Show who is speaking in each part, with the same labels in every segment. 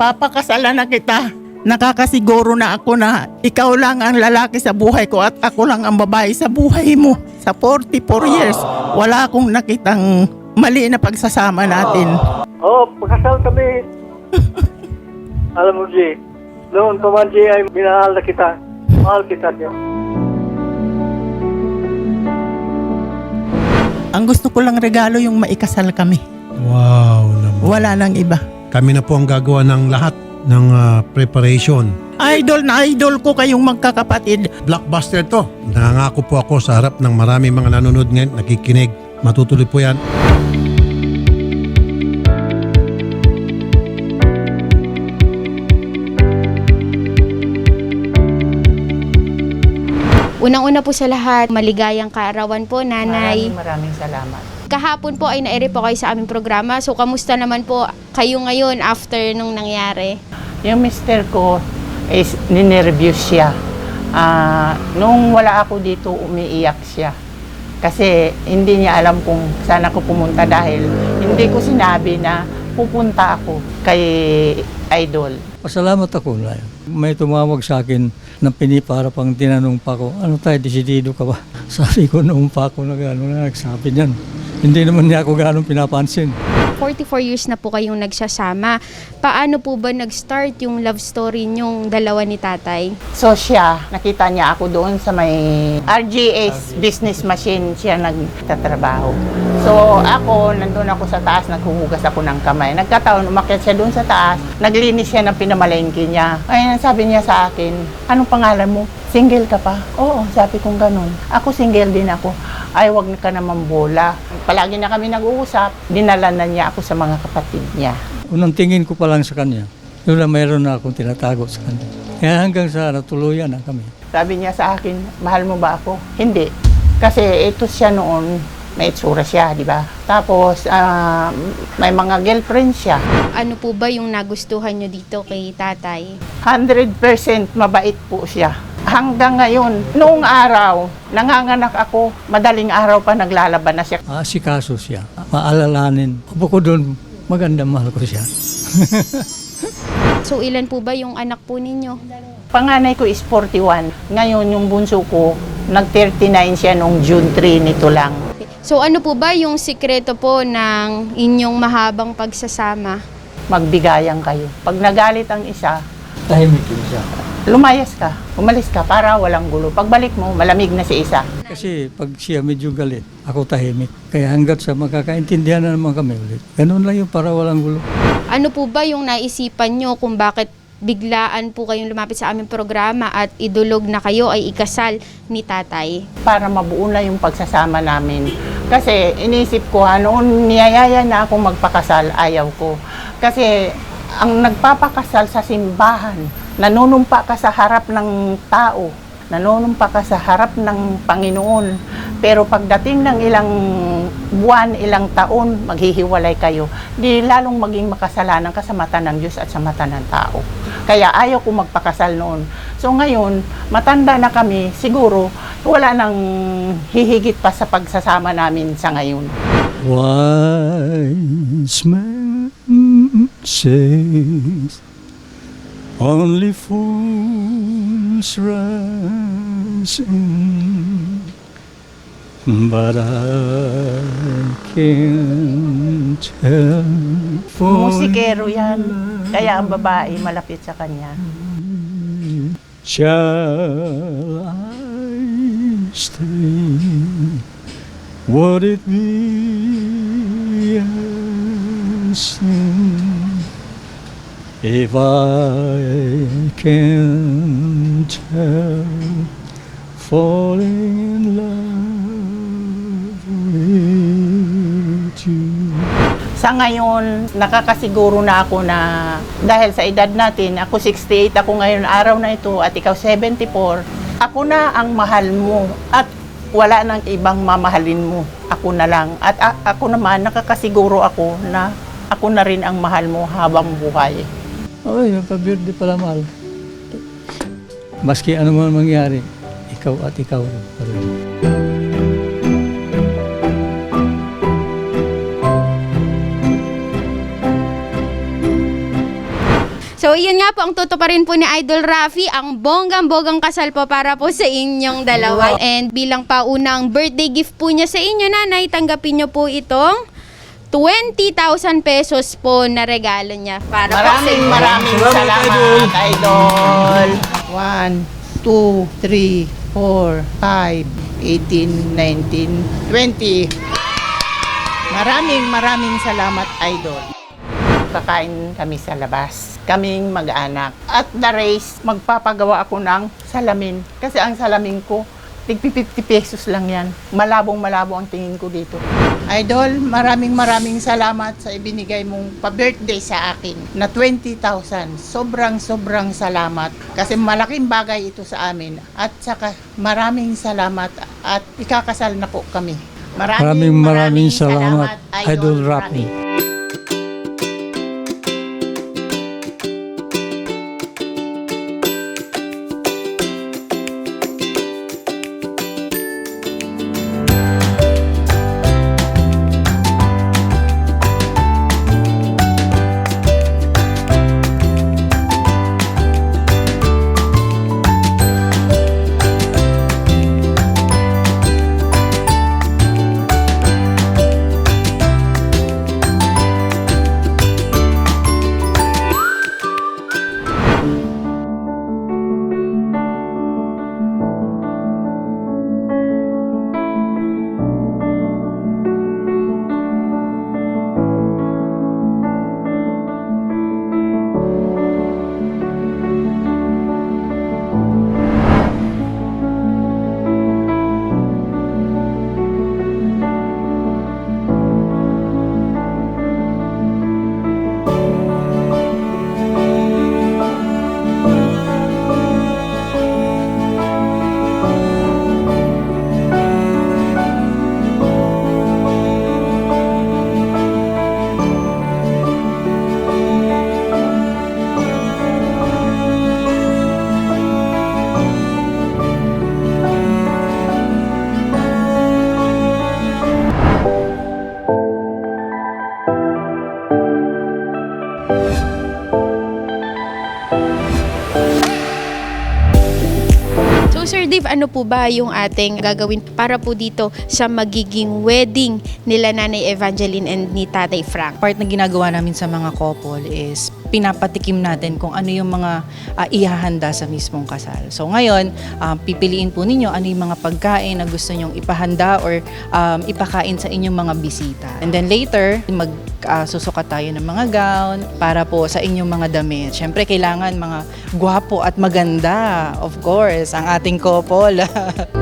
Speaker 1: papakasalan na kita. Nakakasiguro na ako na ikaw lang ang lalaki sa buhay ko at ako lang ang babae sa buhay mo. Sa 44 years, wala akong nakitang mali na pagsasama natin.
Speaker 2: Oo, pagkasal kami. Alam mo, G, noon pa man, G, ay minahal na kita. Mahal kita, G.
Speaker 1: Ang gusto ko lang regalo yung maikasal kami.
Speaker 3: Wow naman.
Speaker 1: Wala nang iba.
Speaker 3: Kami na po ang gagawa ng lahat ng ah, preparation.
Speaker 1: Idol na idol ko kayong magkakapatid.
Speaker 3: Blockbuster to. Nangako po ako sa harap ng marami mga nanonood ngayon, nakikinig. Matutuloy po yan.
Speaker 4: Unang-una po sa lahat, maligayang kaarawan po, nanay.
Speaker 5: Maraming maraming salamat.
Speaker 4: Kahapon po ay naere po kayo sa aming programa. So, kamusta naman po kayo ngayon after nung nangyari?
Speaker 5: Yung mister ko is ninerviews siya. Ah, nung wala ako dito, umiiyak siya. Kasi hindi niya alam kung saan ako pumunta dahil hindi ko sinabi na pupunta ako kay Idol.
Speaker 6: Pasalamat ako na may tumawag sa akin na pinipara pang tinanong pa ko, ano tayo, desidido ka ba? Sabi ko noong pa ako na gano'n na nagsabi niyan. Hindi naman niya ako gano'n pinapansin.
Speaker 4: 44 years na po kayong nagsasama. Paano po ba nag-start yung love story nyong dalawa ni tatay?
Speaker 5: So siya, nakita niya ako doon sa may RGS business machine siya nagtatrabaho. So ako, nandun ako sa taas, naghuhugas ako ng kamay. Nagkataon, umakyat siya doon sa taas, naglinis siya ng pinamalengke niya. Ayun, sabi niya sa akin, anong pangalan mo? Single ka pa? Oo, sabi kong ganun. Ako single din ako. Ay, wag ka naman bola. Palagi na kami nag-uusap. Dinala na niya ako sa mga kapatid niya.
Speaker 6: Unang tingin ko pa lang sa kanya, yun na mayroon na akong tinatago sa kanya. Kaya hanggang sa natuluyan na kami.
Speaker 5: Sabi niya sa akin, mahal mo ba ako? Hindi. Kasi ito siya noon, may itsura siya, di ba? Tapos, ah, may mga girlfriend siya.
Speaker 4: Ano po ba yung nagustuhan nyo dito kay tatay?
Speaker 5: 100% mabait po siya. Hanggang ngayon, noong araw, nanganganak ako, madaling araw pa naglalaban na siya.
Speaker 6: Asikaso siya, maalalanin. Bukod doon, maganda mahal ko siya.
Speaker 4: So, ilan po ba yung anak po ninyo?
Speaker 5: Panganay ko is 41. Ngayon, yung bunso ko, nag-39 siya noong June 3 nito lang.
Speaker 4: So, ano po ba yung sikreto po ng inyong mahabang pagsasama?
Speaker 5: Magbigayan kayo. Pag nagalit ang isa,
Speaker 6: Tahimik din siya.
Speaker 5: Lumayas ka, umalis ka para walang gulo. Pagbalik mo, malamig na si isa.
Speaker 6: Kasi pag siya medyo galit, ako tahimik. Kaya hanggat sa magkakaintindihan na naman kami ulit. Ganun lang yung para walang gulo.
Speaker 4: Ano po ba yung naisipan nyo kung bakit biglaan po kayong lumapit sa aming programa at idulog na kayo ay ikasal ni tatay?
Speaker 5: Para mabuo na yung pagsasama namin. Kasi inisip ko, ha, noon niyayaya na akong magpakasal, ayaw ko. Kasi ang nagpapakasal sa simbahan, nanunumpa ka sa harap ng tao, nanunumpa ka sa harap ng Panginoon. Pero pagdating ng ilang buwan, ilang taon, maghihiwalay kayo, di lalong maging makasalanan ka sa mata ng Diyos at sa mata ng tao. Kaya ayaw ko magpakasal noon. So ngayon, matanda na kami, siguro wala nang hihigit pa sa pagsasama namin sa ngayon.
Speaker 6: Wise man says only fools rush in, but I can't help
Speaker 5: Musikero yan. Kaya ang babae malapit sa kanya.
Speaker 6: Shall I stay? Would it be a sin if I can't help falling in love with you?
Speaker 5: Sa ngayon, nakakasiguro na ako na dahil sa edad natin, ako 68 ako ngayon araw na ito at ikaw 74, ako na ang mahal mo at wala nang ibang mamahalin mo. Ako na lang. At ako naman, nakakasiguro ako na ako na rin ang mahal mo habang buhay.
Speaker 6: Ay, magpabirde pala mahal. Maski ano man mangyari, ikaw at ikaw pa rin.
Speaker 4: So, yun nga po, ang tutuparin po ni Idol Rafi, ang bonggang-bogang kasal po para po sa inyong dalawa. And bilang paunang birthday gift po niya sa inyo, nanay, tanggapin niyo po itong 20,000 pesos po na regalo niya para po sa
Speaker 5: Maraming maraming salamat, Idol. 1, 2, 3, 4, 5, 18, 19, 20. Maraming maraming salamat, Idol. Kakain kami sa labas. Kaming mag-anak. At the race, magpapagawa ako ng salamin. Kasi ang salamin ko, tigpi 50 pesos lang yan. Malabong malabo ang tingin ko dito. Idol, maraming maraming salamat sa ibinigay mong pa-birthday sa akin na 20,000. Sobrang sobrang salamat kasi malaking bagay ito sa amin. At saka maraming salamat at ikakasal na po kami.
Speaker 6: Maraming maraming salamat, Idol Rafi.
Speaker 4: Sir Dave, ano po ba yung ating gagawin para po dito sa magiging wedding nila Nanay Evangeline and ni Tatay Frank?
Speaker 7: part na ginagawa namin sa mga couple is pinapatikim natin kung ano yung mga ah, ihahanda sa mismong kasal. So ngayon, um, pipiliin po ninyo ano yung mga pagkain na gusto nyong ipahanda or um, ipakain sa inyong mga bisita. And then later, mag ah, susukat tayo ng mga gown para po sa inyong mga damit. Siyempre, kailangan mga gwapo at maganda, of course, ang ating couple.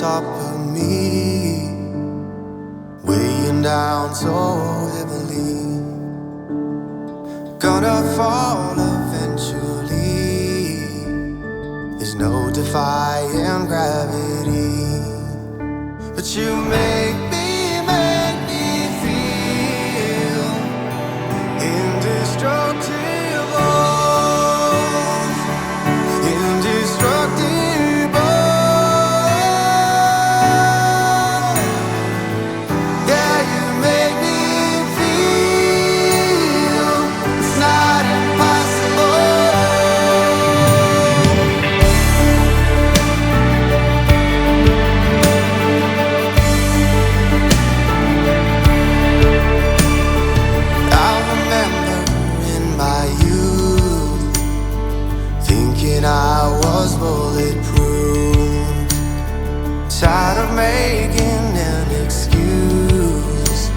Speaker 8: top of me, weighing down so heavily. Gonna fall eventually. There's no defying gravity, but you make me, Tired of making an excuse.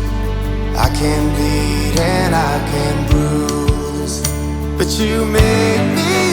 Speaker 8: I can bleed and I can bruise, but you make me